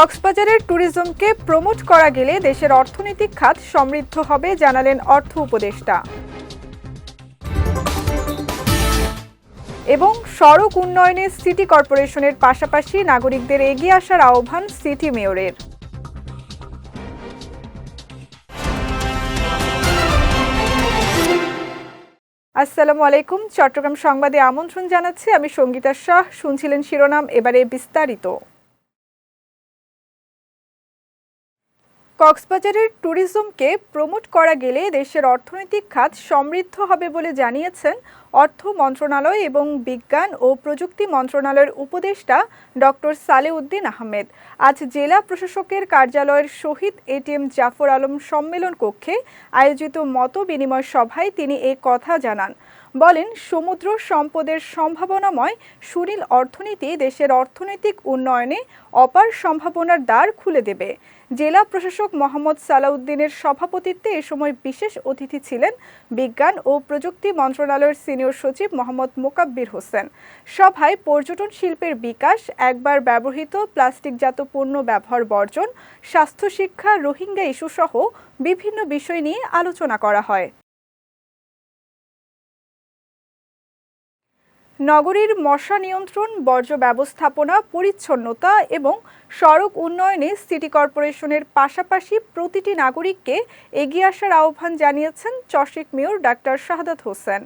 কক্সবাজারের ট্যুরিজমকে প্রমোট করা গেলে দেশের অর্থনৈতিক খাত সমৃদ্ধ হবে, জানালেন অর্থ উপদেষ্টা। এবং সড়ক উন্নয়নে সিটি কর্পোরেশনের পাশাপাশি নাগরিকদের এগিয়ে আসার আহ্বান সিটি মেয়রের। আসসালামু আলাইকুম, চট্টগ্রাম সংবাদে আমন্ত্রণ জানাচ্ছি, আমি সঙ্গীতা শাহ, শুনছিলেন শিরোনাম, এবারে বিস্তারিত। কক্সবাজারের ট্যুরিজমকে প্রমোট করা গেলে দেশের অর্থনৈতিক খাত সমৃদ্ধ হবে বলে জানিয়েছেন অর্থ মন্ত্রণালয় এবং বিজ্ঞান ও প্রযুক্তি মন্ত্রণালয়ের উপদেষ্টা ডক্টর সালেউদ্দিন আহমেদ। আজ জেলা প্রশাসকের কার্যালয়ের শহীদ এটিএম জাফর আলম সম্মেলন কক্ষে আয়োজিত মত বিনিময় সভায় তিনি এ কথা জানান। বলেন, সমুদ্র সম্পদের সম্ভাবনাময় সুনীল অর্থনীতি দেশের অর্থনৈতিক উন্নয়নে অপার সম্ভাবনার দ্বার খুলে দেবে। জেলা প্রশাসক মোহাম্মদ সালাউদ্দিনের সভাপতিত্বে এ সময় বিশেষ অতিথি ছিলেন বিজ্ঞান ও প্রযুক্তি মন্ত্রণালয়ের সিনিয়র সচিব মোহাম্মদ মোকাব্বির হোসেন। সভায় পর্যটন শিল্পের বিকাশ, একবার ব্যবহৃত প্লাস্টিকজাত পণ্য ব্যবহার বর্জন স্বাস্থ্য শিক্ষা রোহিঙ্গা ইস্যুসহ বিভিন্ন বিষয় নিয়ে আলোচনা করা হয়। নগরীর মশা নিয়ন্ত্রণ, বর্জ্য ব্যবস্থাপনা, পরিচ্ছন্নতা এবং সড়ক উন্নয়নে সিটি কর্পোরেশনের পাশাপাশি প্রতিটি নাগরিককে এগিয়ে আসার আহ্বান জানিয়েছেন চশিক মেয়র ডাক্তার শাহাদাত হোসেন।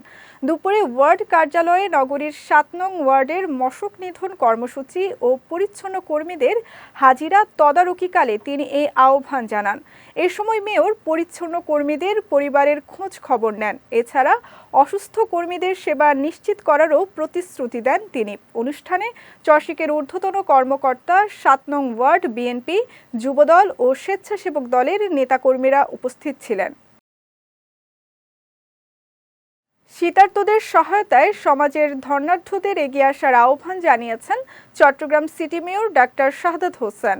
দুপুরে ওয়ার্ড কার্যালয়ে নগরীর সাত নং ওয়ার্ডের মশক নিধন কর্মসূচি ও পরিচ্ছন্ন কর্মীদের হাজিরা তদারকিকালে তিনি এই আহ্বান জানান। এ সময় মেয়র পরিচ্ছন্ন কর্মীদের পরিবারের খোঁজ খবর নেন। এছাড়া অসুস্থ কর্মীদের সেবা নিশ্চিত করারও প্রতিশ্রুতি দেন তিনি। অনুষ্ঠানে চশিকের ঊর্ধ্বতন কর্মকর্তা সাত নং ওয়ার্ড বিএনপি যুবদল ও স্বেচ্ছাসেবক দলের নেতাকর্মীরা উপস্থিত ছিলেন। শীতার্তদের সহায়তায় সমাজের ধর্নাঢ্যদের এগিয়ে আসার আহ্বান জানিয়েছেন Chattogram city mayor doctor Shahadat Hossain.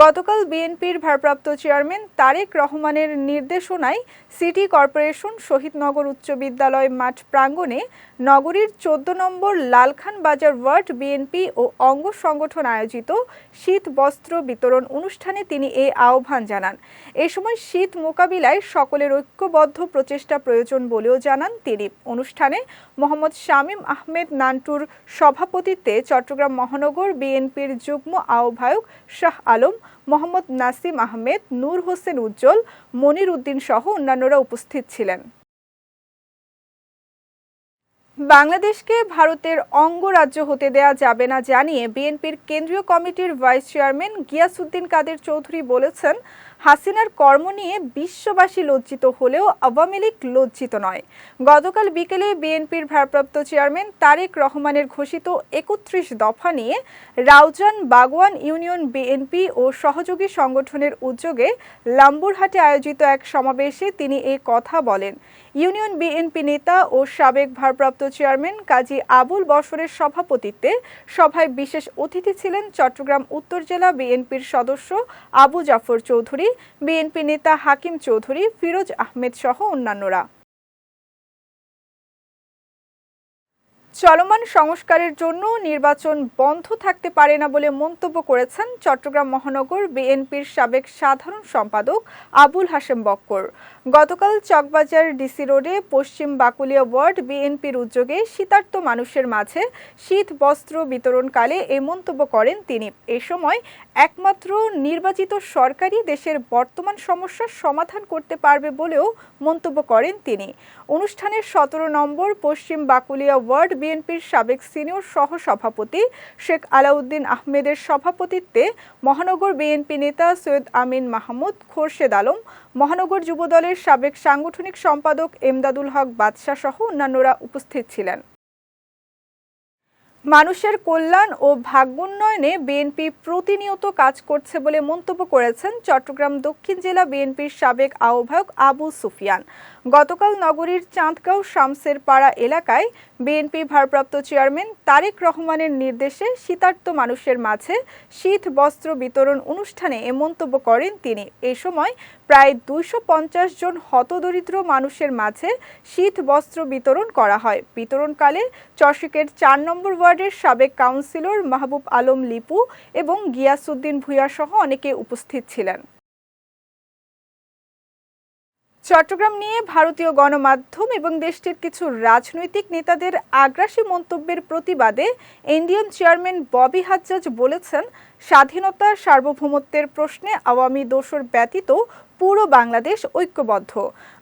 গতকাল বিএনপির ভারপ্রাপ্ত চেয়ারম্যান তারেক রহমানের নির্দেশনায় সিটি কর্পোরেশন শহীদনগর উচ্চ বিদ্যালয় মাঠ প্রাঙ্গণে নগরীর চোদ্দ নম্বর লালখান বাজার ওয়ার্ড বিএনপি ও অঙ্গ সংগঠন আয়োজিত শীত বস্ত্র বিতরণ অনুষ্ঠানে তিনি এ আহ্বান জানান। এ সময় শীত মোকাবিলায় সকলের ঐক্যবদ্ধ প্রচেষ্টা প্রয়োজন বলেও জানান তিনি। অনুষ্ঠানে মোহাম্মদ শামীম আহমেদ নান্টুর সভাপতিত্বে চট্টগ্রাম মহানগর বিএনপির যুগ্ম আহ্বায়ক শাহ আলম মোহাম্মদ নাসিম আহমেদ, নূর হোসেন উজ্জ্বল, মনির উদ্দিন সহ অন্যান্যরা উপস্থিত ছিলেন। বাংলাদেশকে ভারতের অঙ্গরাজ্য হতে দেয়া যাবে না জানিয়ে বিএনপির কেন্দ্রীয় কমিটির ভাইস চেয়ারম্যান গিয়াসুদ্দিন কাদের চৌধুরী বলেছেন হাসিনার কর্ম নিয়ে বিশ্ববাসী লজ্জিত হলেও আওয়ামী লীগ লজ্জিত নয়। গতকাল বিকেলে বিএনপির ভারপ্রাপ্ত চেয়ারম্যান তারেক রহমানের ঘোষিত একত্রিশ দফা নিয়ে রাউজান বাগওয়ান ইউনিয়ন বিএনপি ও সহযোগী সংগঠনের উদ্যোগে লাম্বুরহাটে আয়োজিত এক সমাবেশে তিনি এ কথা বলেন। ইউনিয়ন বিএনপি নেতা ও সাবেক ভারপ্রাপ্ত চেয়ারম্যান কাজী আবুল বসরের সভাপতিত্বে সভায় বিশেষ অতিথি ছিলেন চট্টগ্রাম উত্তর জেলা বিএনপির সদস্য আবু জাফর চৌধুরী, বিএনপি নেতা হাকিম চৌধুরী, ফিরোজ আহমেদ সহ অন্যান্যরা। চলমান সংস্কারের জন্য নির্বাচন বন্ধ থাকতে পারে না বলে মন্তব্য করেছেন চট্টগ্রাম মহানগর বিএনপির সাবেক সাধারণ সম্পাদক আবুল হাশেম বক্কর। গতকাল চকবাজার ডিসি রোডে পশ্চিম বাকুলিয়া ওয়ার্ড বিএনপির উদ্যোগে শীতার্ত মানুষের মাঝে শীত বস্ত্র বিতরণকালে এ মন্তব্য করেন তিনি। এ সময় একমাত্র নির্বাচিত সরকারই দেশের বর্তমান সমস্যার সমাধান করতে পারবে বলেও মন্তব্য করেন তিনি। অনুষ্ঠানের সতেরো নম্বর পশ্চিম বাকুলিয়া ওয়ার্ড বিএনপির সাবেক সিনিয়র সহ সভাপতি শেখ আলাউদ্দিন আহমেদের সভাপতিত্বে মহানগর বিএনপি নেতা সৈয়দ আমিন মাহমুদ, খোরশেদ আলম, মহানগর যুবদলের সাবেক সাংগঠনিক সম্পাদক এমদাদুল হক বাদশাহ সহ অন্যান্যরা উপস্থিত ছিলেন। মানুষের কল্যাণ ও ভাগ্যোন্নয়নে বিএনপি প্রতিনিয়ত কাজ করছে বলে মন্তব্য করেছেন চট্টগ্রাম দক্ষিণ জেলা বিএনপির সাবেক আহ্বায়ক আবু সুফিয়ান। গতকাল নগরীর চাঁদগাঁও শামসের পাড়া এলাকায় বিএনপি ভারপ্রাপ্ত চেয়ারম্যান তারেক রহমানের নির্দেশে শীতার্ত মানুষের মাঝে শীত বস্ত্র বিতরণ অনুষ্ঠানে এ মন্তব্য করেন তিনি। এ সময় প্রায় দুইশো পঞ্চাশ জন হতদরিদ্র মানুষের মাঝে শীত বস্ত্র বিতরণ করা হয়। বিতরণকালে চশিকের চার নম্বর ওয়ার্ডের সাবেক কাউন্সিলর মাহবুব আলম লিপু এবং গিয়াসুদ্দিন সহ অনেকে উপস্থিত ছিলেন। চট্টগ্রাম নিয়ে ভারতীয় গণমাধ্যম এবং দেশটির কিছু রাজনৈতিক নেতাদের আগ্রাসী মন্তব্যের প্রতিবাদে ইন্ডিয়ান চেয়ারম্যান ববি হাজ্জাজ বলেছেন স্বাধীনতা সার্বভৌমত্বের প্রশ্নে আওয়ামী দোসর ব্যতীত পুরো বাংলাদেশ ঐক্যবদ্ধ।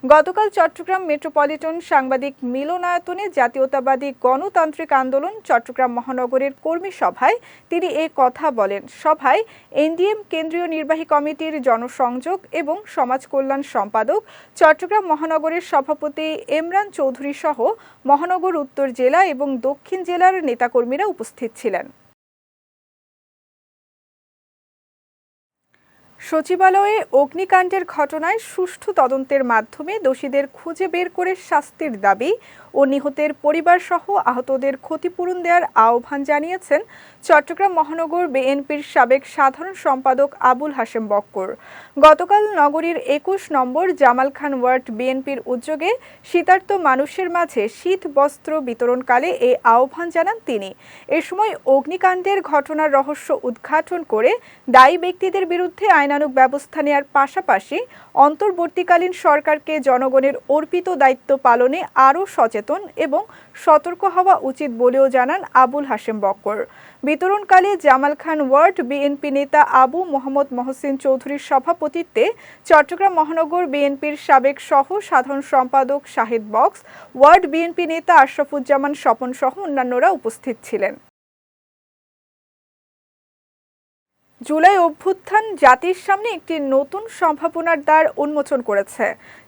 গতকাল চট্টগ্রাম মেট্রোপলিটন সাংবাদিক মিলনায়তনে জাতীয়তাবাদী গণতান্ত্রিক আন্দোলন চট্টগ্রাম মহানগরের কর্মী সভায় তিনি এ কথা বলেন। সভায় এনডিএম কেন্দ্রীয় নির্বাহী কমিটির জনসংযোগ এবং সমাজ কল্যাণ সম্পাদক, চট্টগ্রাম মহানগরের সভাপতি এমরান চৌধুরী সহ মহানগর উত্তর জেলা এবং দক্ষিণ জেলার নেতাকর্মীরা উপস্থিত ছিলেন। সচিবালয়ে অগ্নিকাণ্ডের ঘটনায় সুষ্ঠু তদন্তের মাধ্যমে দোষীদের খুঁজে বের করে শাস্তির দাবি ও নিহতের পরিবার সহ আহতদের ক্ষতিপূরণ দেওয়ার আহ্বান জানিয়েছেন চট্টগ্রাম মহানগর বিএনপির সাবেক সাধারণ সম্পাদক আবুল হাশেম বক্কর। গতকাল নগরীর একুশ নম্বর জামাল খান ওয়ার্ড বিএনপির উদ্যোগে শীতার্ত মানুষের মাঝে শীত বস্ত্র বিতরণকালে এই আহ্বান জানান তিনি। এ সময় অগ্নিকাণ্ডের ঘটনার রহস্য উদ্ঘাটন করে দায়ী ব্যক্তিদের বিরুদ্ধে আইনানুগ ব্যবস্থা নেওয়ার পাশাপাশি অন্তর্বর্তীকালীন সরকারকে জনগণের অর্পিত দায়িত্ব পালনে আরও সচেতন এবং সতর্ক হওয়া উচিত বলেও জানান আবুল হাশেম বক্কর। বিতরণকালে জামাল খান ওয়ার্ড বিএনপি নেতা আবু মোহাম্মদ মহসিন চৌধুরীর সভাপতিত্বে চট্টগ্রাম মহানগর বিএনপির সাবেক সহ সাধারণ সম্পাদক শাহিদ বক্স, ওয়ার্ড বিএনপি নেতা আশরাফুজ্জামান স্বপন সহ অন্যান্যরা উপস্থিত ছিলেন। জুলাই অভ্যুত্থান জাতির সামনে একটি নতুন সম্ভাবনার দ্বার উন্মোচন করেছে।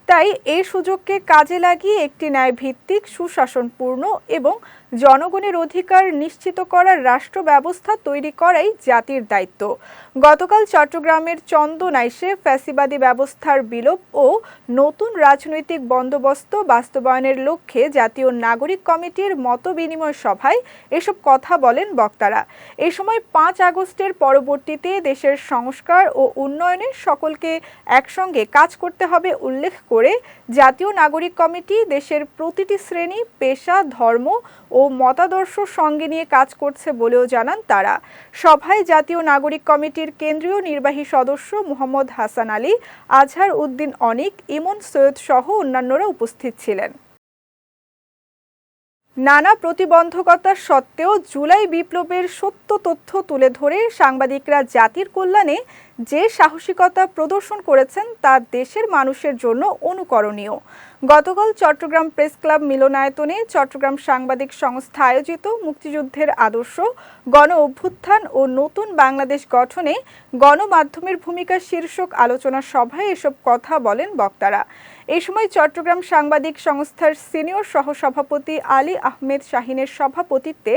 তাই এই সুযোগকে কাজে লাগিয়ে একটি ন্যায় ভিত্তিক সুশাসনপূর্ণ এবং জনগণের অধিকার নিশ্চিত করার রাষ্ট্র ব্যবস্থা তৈরি করাই জাতির দায়িত্ব। গতকাল চট্টগ্রামের চন্দনাইশে ফ্যাসিবাদী ব্যবস্থার বিলোপ ও নতুন রাজনৈতিক বন্দোবস্ত বাস্তবায়নের লক্ষ্যে জাতীয় নাগরিক কমিটির মত বিনিময় সভায় এসব কথা বলেন বক্তারা। এ সময় পাঁচ আগস্টের পরবর্তীতে দেশের সংস্কার ও উন্নয়নে সকলকে একসঙ্গে কাজ করতে হবে উল্লেখ করে জাতীয় নাগরিক কমিটি দেশের প্রতিটি শ্রেণি, পেশা, ধর্ম ও মতাদর্শ সঙ্গে নিয়ে কাজ করছে বলেও জানান তারা। সভায় জাতীয় নাগরিক কমিটির কেন্দ্রীয় নির্বাহী সদস্য মোহাম্মদ হাসান আলী, আজহার উদ্দিন অনিক, ইমন সৈয়দ সহ অন্যান্যরা উপস্থিত ছিলেন। নানা প্রতিবন্ধকতা সত্ত্বেও জুলাই বিপ্লবের সত্য তথ্য তুলে ধরে সাংবাদিকরা জাতির কল্যাণে যে সাহসিকতা প্রদর্শন করেছেন তা দেশের মানুষের জন্য অনুকরণীয়। গতকাল চট্টগ্রাম প্রেস ক্লাব মিলনায়তনে চট্টগ্রাম সাংবাদিক সংস্থা আয়োজিত মুক্তিযুদ্ধের আদর্শ, গণ অভ্যুত্থান ও নতুন বাংলাদেশ গঠনে গণমাধ্যমের ভূমিকা শীর্ষক আলোচনা সভায় এসব কথা বলেন বক্তারা। এই সময় চট্টগ্রাম সাংবাদিক সংস্থার সিনিয়র সহসভাপতি আলী আহমেদ শাহিনের সভাপতিত্বে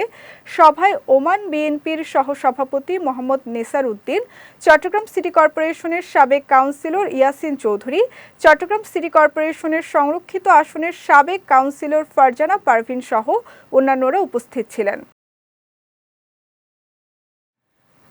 সভায় ওমান বিএনপির সহসভাপতি মোহাম্মদ নেসার উদ্দিন চট্টগ্রাম সিটি কর্পোরেশনের সাবেক কাউন্সিলর ইয়াসিন চৌধুরী, চট্টগ্রাম সিটি কর্পোরেশনের সংরক্ষিত আসনের সাবেক কাউন্সিলর ফারজানা পারভিন সহ অন্যান্যরা উপস্থিত ছিলেন।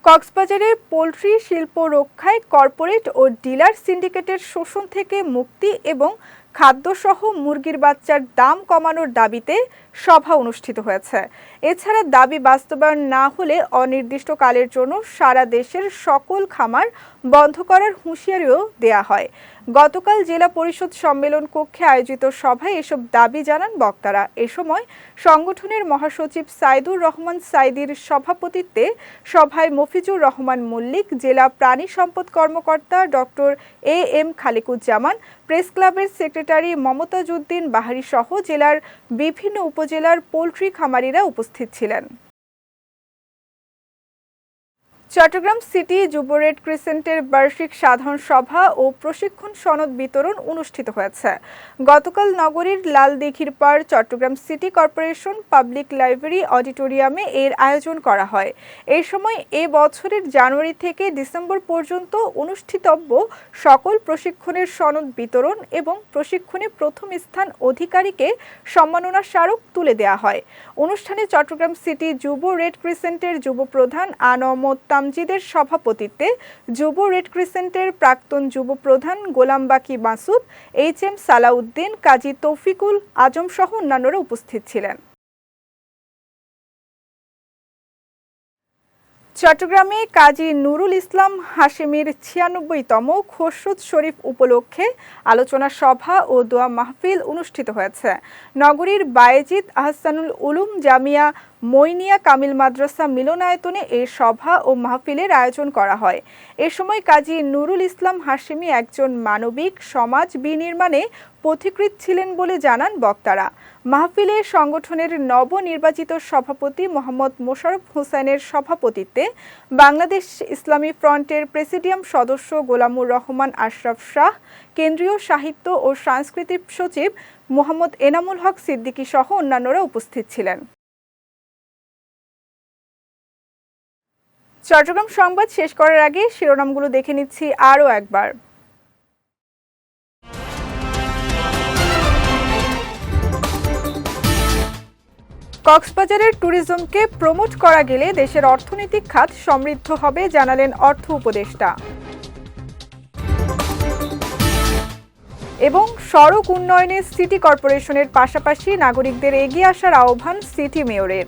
কক্সবাজারে পোলট্রি শিল্প রক্ষায় কর্পোরেট ও ডিলার সিন্ডিকেটের শোষণ থেকে মুক্তি এবং খাদ্যসহ মুরগির বাচ্চার দাম কমানোর দাবিতে সভা অনুষ্ঠিত হয়েছে। এছাড়া দাবি বাস্তবায়ন না হলে অনির্দিষ্টকালের জন্য সারা দেশের সকল খামার বন্ধ করার হুঁশিয়ারিও দেয়া হয়। গতকাল জেলা পরিষদ সম্মেলন কক্ষে আয়োজিত সভায় এসব দাবি জানান বক্তারা। এ সময় সংগঠনের মহাসচিব সাইদুর রহমান সাইদির সভাপতিত্বে সভায় মফিজুর রহমান মল্লিক, জেলা প্রাণী সম্পদ কর্মকর্তা doctor A M Khalikuzzaman, press ক্লাবের সেক্রেটারি মমতাজুদ্দিন বাহারি সহ জেলার বিভিন্ন উপজেলার পোলট্রি খামারিরা উপস্থিত ছিলেন। চট্টগ্রাম সিটি যুব রেড ক্রিসেন্টের বার্ষিক সাধারণ সভা ও প্রশিক্ষণ সনদ বিতরণ অনুষ্ঠিত হয়েছে। গতকাল নগরীর লালদিঘির পার Chittagong city corporation public library অডিটোরিয়ামে এর আয়োজন করা হয়। এই সময় এ বছরের জানুয়ারি থেকে ডিসেম্বর পর্যন্ত অনুষ্ঠিতব্য সকল প্রশিক্ষণের সনদ বিতরণ এবং প্রশিক্ষণে প্রথম স্থান অধিকারীকে সম্মাননা স্মারক তুলে দেওয়া হয়। অনুষ্ঠানে চট্টগ্রাম সিটি যুব রেড ক্রিসেন্টের যুব প্রধান আনমত তামজিদের সভাপতিত্বে যুব রেড ক্রিসেন্টের প্রাক্তন যুব প্রধান গোলাম বাকি মাসুদ, এইচ এম সালাউদ্দিন, কাজী তৌফিকুল আজম সহ অন্যান্যরা উপস্থিত ছিলেন। চট্টগ্রামে কাজী নুরুল ইসলাম হাশেমির ছিয়ানব্বইতম খসরুদ শরীফ উপলক্ষে আলোচনা সভা ও দোয়া মাহফিল অনুষ্ঠিত হয়েছে। নগরীর বায়েজিদ আহসানুল উলুম জামিয়া মইনিয়া কামিল মাদ্রাসা মিলনায়তনে এই সভা ও মাহফিলের আয়োজন করা হয়। এ সময় কাজী নুরুল ইসলাম হাশেমি একজন মানবিক, সমাজ বিনির্মাণে পথিকৃত ছিলেন বলে জানান বক্তারা। মাহফিলে সংগঠনের নবনির্বাচিত সভাপতি মোহাম্মদ মোশারফ হোসেনের সভাপতিত্বে বাংলাদেশ ইসলামী ফ্রন্টের প্রেসিডিয়াম সদস্য গোলামুর রহমান আশরাফ শাহ, কেন্দ্রীয় সাহিত্য ও সাংস্কৃতিক সচিব মোহাম্মদ এনামুল হক সিদ্দিকী সহ অন্যান্যরা উপস্থিত ছিলেন। চট্টগ্রাম সংবাদ শেষ করার আগে শিরোনামগুলো দেখে নিচ্ছি আরও একবার। কক্সবাজারের ট্যুরিজমকে প্রমোট করা গেলে দেশের অর্থনৈতিক খাত সমৃদ্ধ হবে জানালেন অর্থ উপদেষ্টা। এবং সড়ক উন্নয়নে সিটি কর্পোরেশনের পাশাপাশি নাগরিকদের এগিয়ে আসার আহ্বান সিটি মেয়রের।